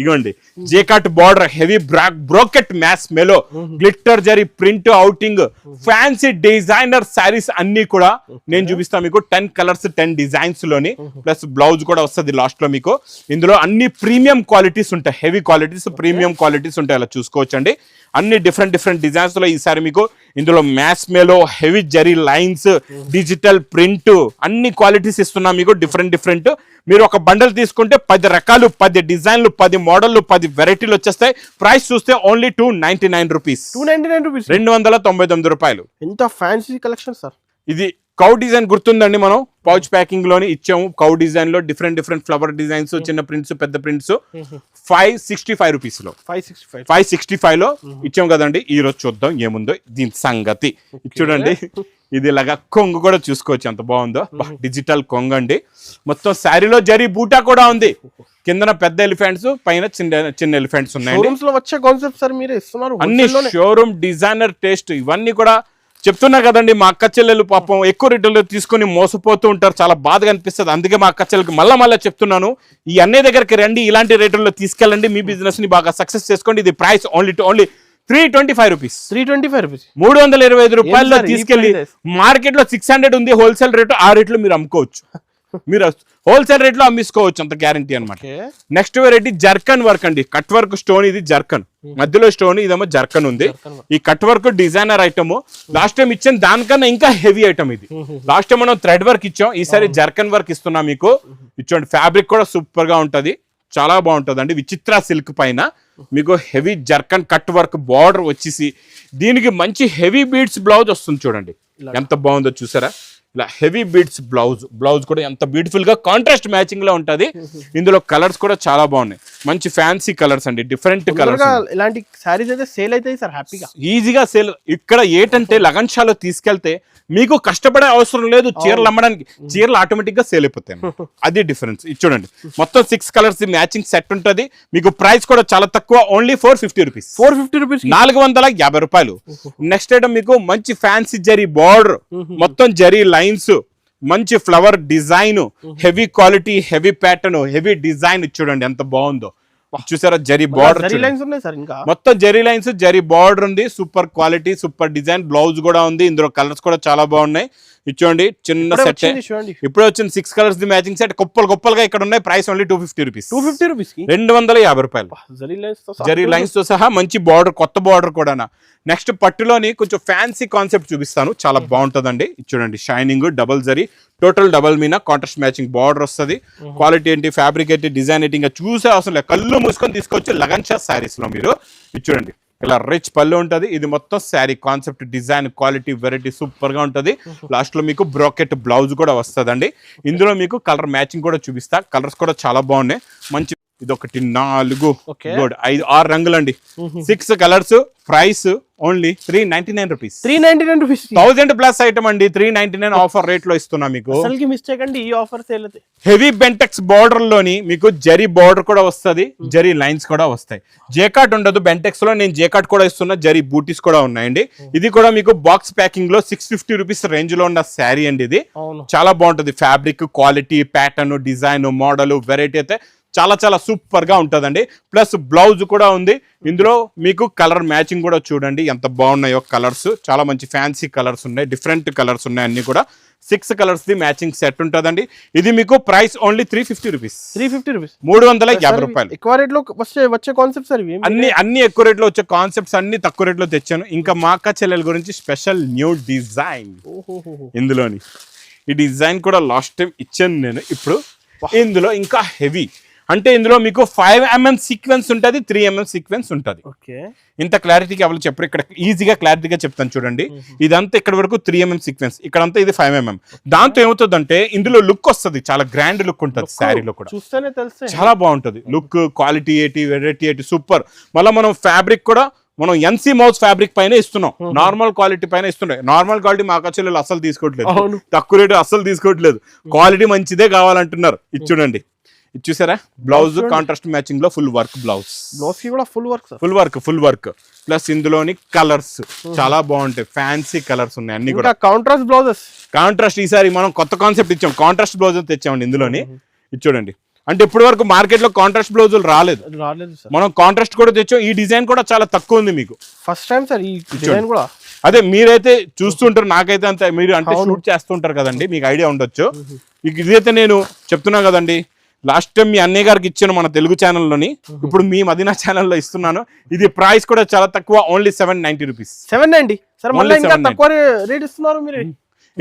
ఇగోండి. జేకాట్ బార్డర్ హెవీ బ్రాక్ బ్రోకెట్ మ్యాస్ melo glitter zari print outing fancy designer saris అన్ని కూడా నేను చూపిస్తాను మీకు. టెన్ కలర్స్ టెన్ డిజైన్స్లోని. ప్లస్ బ్లౌజ్ కూడా వస్తుంది లాస్ట్లో మీకు. ఇందులో అన్ని ప్రీమియం క్వాలిటీస్ ఉంటాయి. హెవీ క్వాలిటీస్ ప్రీమియం క్వాలిటీస్ ఉంటాయి. అలా చూసుకోవచ్చండి. అన్ని డిఫరెంట్ డిఫరెంట్ డిజైన్స్లో ఈసారి మీకు ఇందులో మ్యాస్ మేలో heavy zari lines digital print అన్ని క్వాలిటీస్ ఇస్తున్నాం మీకు డిఫరెంట్ డిఫరెంట్. మీరు ఒక బండల్ తీసుకుంటే పది రకాలు పది డిజైన్లు పది మోడళ్ళు పది వెరైటీలు వచ్చేస్తాయి. ప్రైస్ చూస్తే only two ninety nine rupees. Two ninety nine rupees. రెండు వందల తొంభై తొమ్మిది రూపాయలు. ఎంత ఫ్యాన్సీ కలెక్షన్ సార్. ఇది కౌ డిజైన్ గుర్తుందండి మనం? పౌచ్ ప్యాకింగ్లోని ఇచ్చాము. కౌ డిజైన్లో డిఫరెంట్ డిఫరెంట్ ఫ్లవర్ డిజైన్స్ చిన్న ప్రింట్స్ పెద్ద ప్రింట్స్ ఫైవ్ సిక్స్టీ ఫైవ్ రూపీస్లో ఫైవ్ సిక్స్టీ ఫైవ్లో ఇచ్చాం కదండి. ఈ రోజు చూద్దాం ఏముందో దీని సంగతి. చూడండి. ఇది ఇలాగా కొంగు కూడా చూసుకోవచ్చు. ఎంత బాగుందో. డిజిటల్ కొంగు అండి. మొత్తం శారీలో జరీ బూటా కూడా ఉంది. కిందన పెద్ద ఎలిఫెంట్స్ పైన చిన్న చిన్న ఎలిఫెంట్స్ ఉన్నాయండి. షోరూమ్స్లో వచ్చే కాన్సెప్ట్ సార్ మీరు ఇస్తున్నారు. అన్ని. షోరూమ్ డిజైనర్ టేస్ట్ ఇవన్నీ కూడా చెప్తున్నా కదండి మా అక్క చెల్లెలు పాపం ఎక్కువ రేటులో తీసుకొని మోసపోతూ ఉంటారు. చాలా బాధగా అనిపిస్తుంది. అందుకే మా అక్క చెల్లెలకి మళ్ళా మళ్ళీ చెప్తున్నాను ఈ అన్ని దగ్గరికి రండి ఇలాంటి రేటుల్లో తీసుకెళ్ళండి మీ బిజినెస్ని బాగా సక్సెస్ చేసుకోండి. ఇది price only two only three twenty five rupees three twenty five rupees మూడు వందల ఇరవై ఐదు రూపాయల్లో ఈ తీసుకెళ్ళి? మార్కెట్లో సిక్స్ హండ్రెడ్ ఉంది హోల్సేల్ రేటు ఆ రేట్లో మీరు అమ్ముకోవచ్చు. మీరు హోల్సేల్ రేట్లో అమ్మిసుకోవచ్చు అంత గ్యారంటీ అన్నమాట. Okay. Next variety zircon work అండి. కట్ వర్క్ స్టోన్ ఇది జర్కన్. మధ్యలో స్టోన్ ఇదేమో జర్కన్ ఉంది. ఈ cut work designer item last time ఇచ్చిన దానికన్నా ఇంకా హెవీ ఐటమ్ ఇది. లాస్ట్ టైం మనం థ్రెడ్ వర్క్ ఇచ్చాం. ఈసారి జర్కన్ వర్క్ ఇస్తున్నాం మీకు. ఇచ్చోండి. ఫ్యాబ్రిక్ కూడా సూపర్గా ఉంటది. చాలా బాగుంటది అండి విచిత్ర సిల్క్ పైన మీకు heavy zircon cut work border వచ్చేసి దీనికి మంచి హెవీ బీడ్స్ బ్లౌజ్ వస్తుంది చూడండి. ఎంత బాగుందో చూసారా? ఇలా హెవీ బీడ్స్ బ్లౌజ్ బ్లౌజ్ కూడా ఎంత బ్యూటిఫుల్గా కాంట్రాస్ట్ మ్యాచింగ్లో ఉంటది. ఇందులో కలర్స్ కూడా చాలా బాగున్నాయి. మంచి ఫ్యాన్సీ కలర్స్ అండి డిఫరెంట్ కలర్స్ ఇలాంటి శారీస్ అయితే సేల్ అవుతాయి సార్ హ్యాపీగా ఈజీగా సేల్ ఇక్కడ ఏంటంటే లగన్ షాలో తీసుకెళ్తే మీకు కష్టపడే అవసరం లేదు చీరలు అమ్మడానికి. చీరలు ఆటోమేటిక్గా సేల్ అయిపోతాయి. అది డిఫరెన్స్ ఇది చూడండి మొత్తం సిక్స్ కలర్స్ మ్యాచింగ్ సెట్ ఉంటది. మీకు ప్రైస్ కూడా చాలా తక్కువ only four fifty rupees four fifty rupees నాలుగు వందల యాభై రూపాయలు. నెక్స్ట్ ఐటమ్ మీకు మంచి ఫ్యాన్సీ జరీ బార్డర్ మొత్తం జరీ లైన్స్ మంచి flower design heavy quality heavy pattern heavy design చూడండి ఎంత బాగుందో. చూసారా? జరీ బార్డర్ జరీ లైన్స్ ఉన్నాయి సార్ ఇంకా? మొత్తం జరీ లైన్స్ జరీ బార్డర్ ఉంది. Super quality super design blouse కూడా ఉంది. ఇందులో కలర్స్ కూడా చాలా బాగున్నాయి. ఇచ్చోండి చిన్న సెట్. ఇప్పుడే వచ్చిన six colours the matching set కుప్పలు కుప్పలుగా ఇక్కడ ఉన్నాయి. Price only two fifty rupees two fifty rupees రెండు వందల యాభై రూపాయలు. జరీ లైన్స్తో జరీ లైన్స్తో సహా మంచి బార్డర్ కొత్త బార్డర్ కూడా నెక్స్ట్ పట్టులోని కొంచెం ఫ్యాన్సీ కాన్సెప్ట్ చూపిస్తాను. చాలా బాగుంటదండి. ఇది చూడండి shining double zari. Total double మీన కాంట్రాస్ట్ మ్యాచింగ్ బార్డర్ వస్తుంది. క్వాలిటీ ఏంటి ఫ్యాబ్రిక్ ఏంటి డిజైన్ ఏంటి ఇంకా చూసే అవసరం లేదు. కళ్ళు మూసుకొని తీసుకొచ్చి లగన్ షా శారీస్లో మీరు ఇది చూడండి. ఇలా రిచ్ పళ్ళు ఉంటది. ఇది మొత్తం sari concept design quality variety సూపర్గా ఉంటది. లాస్ట్లో మీకు బ్రోకెట్ బ్లౌజ్ కూడా వస్తదండి. ఇందులో మీకు కలర్ మ్యాచింగ్ కూడా చూపిస్తా. కలర్స్ కూడా చాలా బాగున్నాయి. మంచి ఇది ఒకటి నాలుగు. గుడ్. ఐదు ఆరు రంగులండి. Six colours price only three ninety nine rupees three ninety nine rupees thousand plus item అండి. త్రీ నైన్టీ నైన్ ఆఫర్ రేట్లో ఇస్తున్నా మీకు. మిస్టేక్ అండి ఈ ఆఫర్ హెవీ బెంటెక్స్ బార్డర్లోని మీకు జరీ బార్డర్ కూడా వస్తది. జరీ లైన్స్ కూడా వస్తాయి. జేకాట్ ఉండదు. బెంటెక్స్లో నేను జేకాట్ కూడా ఇస్తున్నా. జరీ బూటీస్ కూడా ఉన్నాయండి. ఇది కూడా మీకు బాక్స్ ప్యాకింగ్లో సిక్స్ ఫిఫ్టీ రూపీస్ రేంజ్లో ఉన్న శారీ అండి ఇది. చాలా బాగుంటది. Fabric quality pattern design model variety అయితే చాలా చాలా సూపర్గా ఉంటదండి. ప్లస్ బ్లౌజ్ కూడా ఉంది. ఇందులో మీకు కలర్ మ్యాచింగ్ కూడా చూడండి. ఎంత బాగున్నాయో కలర్స్ చాలా మంచి ఫ్యాన్సీ కలర్స్ ఉన్నాయి. డిఫరెంట్ కలర్స్ ఉన్నాయి అన్ని కూడా. Six colours the matching set ఉంటదండి. ఇది మీకు price only three fifty rupees three fifty rupees మూడు వందల యాభై రూపాయలు. ఎక్కువ రేట్లో వచ్చే వచ్చే కాన్సెప్ట్ సార్ ఇవి? అన్ని అన్ని ఎక్కువ రేట్లో వచ్చే కాన్సెప్ట్స్ అన్ని తక్కువ రేట్లో తెచ్చాను. ఇంకా మా అక్క చెల్లెల గురించి స్పెషల్ న్యూ డిజైన్ ఇందులోని. ఈ డిజైన్ కూడా లాస్ట్ టైం ఇచ్చాను నేను. ఇప్పుడు ఇందులో ఇంకా హెవీ అంటే ఇందులో మీకు ఫైవ్ ఎంఎం సీక్వెన్స్ ఉంటుంది త్రీ ఎంఎం సీక్వెన్స్ ఉంటుంది. ఓకే. ఇంత క్లారిటీగా ఎవరు చెప్పరు. ఇక్కడ ఈజీగా క్లారిటీగా చెప్తాను చూడండి. ఇదంతా ఇక్కడ వరకు త్రీ ఎంఎం సీక్వెన్స్ ఇక్కడంతా ఇది ఫైవ్ ఎంఎం దాంతో ఏమవుతుందంటే ఇందులో లుక్ వస్తుంది. చాలా గ్రాండ్ లుక్ ఉంటుంది శారీలో కూడా. చూస్తేనే తెలిస్తే చాలా బాగుంటుంది. లుక్ క్వాలిటీ ఏంటి వెరైటీ ఏంటి సూపర్ మళ్ళీ మనం ఫ్యాబ్రిక్ కూడా మనం ఎన్సీ మౌస్ ఫ్యాబ్రిక్ పైన ఇస్తున్నాం. నార్మల్ క్వాలిటీ పైన ఇస్తున్నాయి నార్మల్ క్వాలిటీ మా చెల్లెలు అసలు తీసుకోవట్లేదు. తక్కువ రేటు అస్సలు తీసుకోవట్లేదు. క్వాలిటీ మంచిదే కావాలంటున్నారు. ఇది చూడండి. ఇది చూసారా? బ్లౌజ్. కాంట్రాస్ట్ మ్యాచింగ్లో ఫుల్ వర్క్ బ్లౌజ్ బ్లౌజ్ కూడా full work full work full work plus ఇందులోని కలర్స్ చాలా బాగుంటాయి. ఫ్యాన్సీ కలర్స్ ఉన్నాయి అన్ని కూడా. కౌంట్రాస్ట్ బ్లౌజెస్ కాంట్రాస్ట్ ఈసారి మనం కొత్త కాన్సెప్ట్ ఇచ్చాం. కాంట్రాస్ట్ బ్లౌజ్ తెచ్చామండి ఇందులోని. ఇది చూడండి. అంటే ఇప్పటి వరకు మార్కెట్లో కాంట్రాస్ట్ బ్లౌజులు రాలేదు. రాలేదు మనం కాంట్రాస్ట్ కూడా తెచ్చాం. ఈ డిజైన్ కూడా చాలా తక్కువ ఉంది మీకు. ఫస్ట్ టైం సార్ ఈ డిజైన్ కూడా. అదే మీరైతే చూస్తుంటారు నాకైతే అంత మీరు అంటే. షూట్ చేస్తుంటారు కదండి మీకు ఐడియా ఉండొచ్చు. ఇదైతే నేను చెప్తున్నా కదండి లాస్ట్ టైం మీ అన్నయ్య గారికి ఇచ్చాను మన తెలుగు ఛానల్లోని ఇప్పుడు మీ మదీనా ఛానల్లో ఇస్తున్నాను. ఇది ప్రైస్ కూడా చాలా తక్కువ only seven ninety rupees seven ninety sir మళ్ళీ Only ఇంకా 790. తక్కువ రేట్ ఇస్తున్నారు మీరు.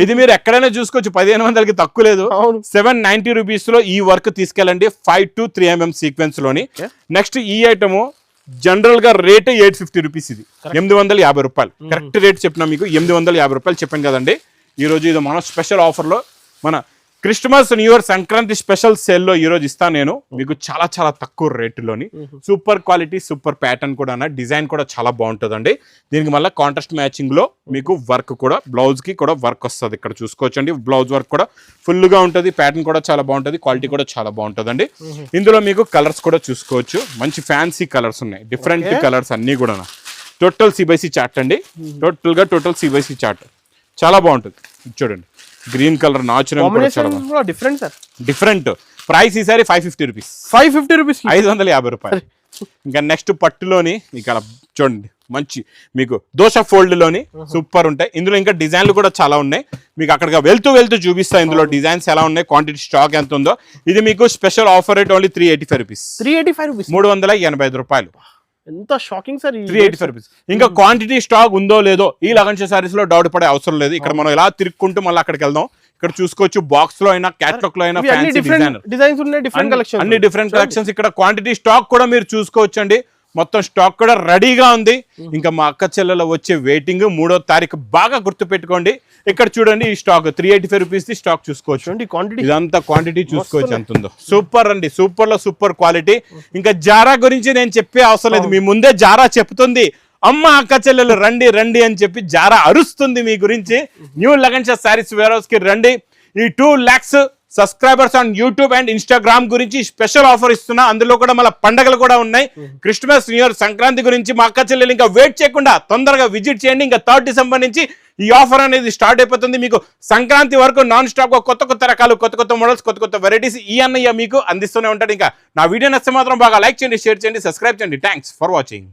ఇది మీరు ఎక్కడైనా చూసుకోవచ్చు పదిహేను వందలకి తక్కువ లేదు. సెవెన్ నైన్టీ రూపీస్లో ఈ వర్క్ తీసుకెళ్ళండి ఫైవ్ టు త్రీ ఎంఎం సీక్వెన్స్లోని. నెక్స్ట్ ఈ ఐటమ్ జనరల్గా రేట్ ఎయిట్ ఫిఫ్టీ రూపీస్ ఇది. ఎనిమిది వందల యాభై రూపాయలు. కరెక్ట్ రేట్ చెప్పిన మీకు ఎనిమిది వందల యాభై రూపాయలు చెప్పాను కదండి. ఈ రోజు ఇది మన స్పెషల్ ఆఫర్లో మన Christmas new year Sankranti special సేల్లో ఈ రోజు ఇస్తాను నేను. మీకు చాలా చాలా తక్కువ రేటులోని. సూపర్ క్వాలిటీ సూపర్ ప్యాటర్న్ కూడా డిజైన్ కూడా చాలా బాగుంటుందండి. దీనికి మళ్ళీ కాంట్రాస్ట్ మ్యాచింగ్లో మీకు వర్క్ కూడా బ్లౌజ్కి కూడా వర్క్ వస్తుంది. ఇక్కడ చూసుకోవచ్చండి. బ్లౌజ్ వర్క్ కూడా ఫుల్గా ఉంటుంది. ప్యాటర్న్ కూడా చాలా బాగుంటుంది. క్వాలిటీ కూడా చాలా బాగుంటుందండి. ఇందులో మీకు కలర్స్ కూడా చూసుకోవచ్చు. మంచి ఫ్యాన్సీ కలర్స్ ఉన్నాయి. డిఫరెంట్. కలర్స్ అన్ని కూడా టోటల్ సిబైసి చార్ట్ అండి. టోటల్గా టోటల్ సిబైసి చార్ట్. చాలా బాగుంటుంది. చూడండి. Green colour natural different sir different price ఈసారి five fifty rupees five fifty rupees ఐదు వందల యాభై రూపాయలు. ఇంకా నెక్స్ట్ పట్టులోని ఇక అలా చూడండి మంచి మీకు దోశ ఫోల్డ్లోని సూపర్ ఉంటాయి. ఇందులో ఇంకా డిజైన్లు కూడా చాలా ఉన్నాయి. మీకు అక్కడికి వెళ్తూ వెళ్తూ చూపిస్తా ఇందులో డిజైన్స్ ఎలా ఉన్నాయి క్వాంటిటీ స్టాక్ ఎంత ఉందో. ఇది మీకు special offer rate only three eighty five rupees three eighty five rupees మూడు వందల ఎనభై ఐదు రూపాయలు. ఎంత shocking sir three eighty five rupees. ఇంకా క్వాంటిటీ స్టాక్ ఉందో లేదో ఈ లగంచ సారీస్లో డౌట్ పడే అవసరం లేదు. ఇక్కడ మనం ఇలా తిరుక్కుంటూ మళ్ళీ అక్కడికి వెళ్దాం. ఇక్కడ చూసుకోవచ్చు బాక్స్లో అయినా క్యాట్లాగ్లో అయినా ఫ్యాన్సీ డిఫరెంట్ డిజైన్స్ ఉన్నాయి డిఫరెంట్ కలెక్షన్ అన్ని డిఫరెంట్ కలెక్షన్స్ ఇక్కడ క్వాంటిటీ స్టాక్ కూడా మీరు చూసుకోవచ్చు అండి మొత్తం స్టాక్ కూడా రెడీగా ఉంది. ఇంకా మా అక్క చెల్లెల వచ్చే వెయిటింగ్ మూడో తారీఖు బాగా గుర్తు పెట్టుకోండి ఇక్కడ చూడండి ఈ stock three eighty five rupees the stock చూసుకోవచ్చు. క్వాంటిటీ ఇదంతా క్వాంటిటీ చూసుకోవచ్చు ఎంత ఉందో సూపర్ అండి సూపర్లో సూపర్ క్వాలిటీ ఇంకా జారా గురించి నేను చెప్పే అవసరం లేదు. మీ ముందే జారా చెప్తుంది. అమ్మ అక్క చెల్లెలు రండి రండి అని చెప్పి జారా అరుస్తుంది మీ గురించి. న్యూ లగన్ శారీస్ వేర్ హౌస్కి రండి. ఈ two lakhs subscribers on YouTube and Instagram గురించి స్పెషల్ ఆఫర్ ఇస్తున్నా. అందులో కూడా మళ్ళీ పండగలు కూడా ఉన్నాయి. క్రిస్మస్ న్యూ ఇయర్ సంక్రాంతి గురించి మా అక్క చెల్లెలు ఇంకా వెయిట్ చేయకుండా తొందరగా విజిట్ చేయండి. ఇంకా థర్డ్ డిసెంబర్ నుంచి ఈ ఆఫర్ అనేది స్టార్ట్ అయిపోతుంది. మీకు సంక్రాంతి వరకు నాన్ స్టాప్గా కొత్త కొత్త రకాలు కొత్త కొత్త మోడల్స్ కొత్త కొత్త వెరైటీస్ ఈ అన్నయ్య మీకు అందిస్తూనే ఉంటాడు. ఇంకా నా వీడియో నచ్చితే మాత్రం బాగా లైక్ చేయండి షేర్ చేయండి సబ్స్క్రైబ్ చేయండి. Thanks for watching